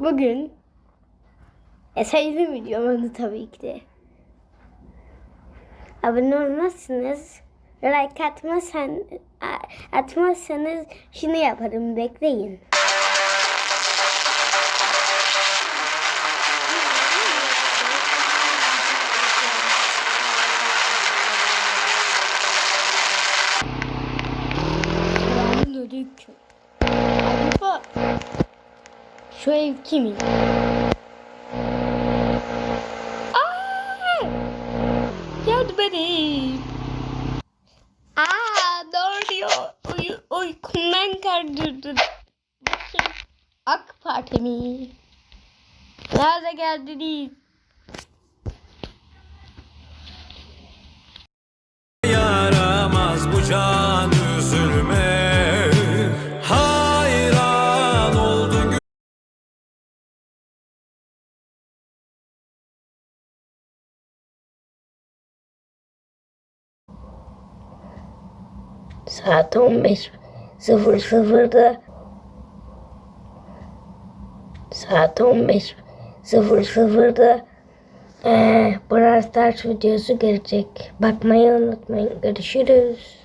Bugün e, sayılı videomu tabii ki de. Abone olmazsınız. Like atmazsan, a- atmazsanız şunu yaparım bekleyin. Selamünaleyküm. Şu ev kimin? Aa! Yardım edin. Aa doğru. Uy uykumdan kaldırdın. Bakayım. AK Parti mi? Nerede geldiniz? Saat 15.00'da Saat 15.00'da ee, Brawl Stars videosu gelecek. Bakmayı unutmayın. Görüşürüz.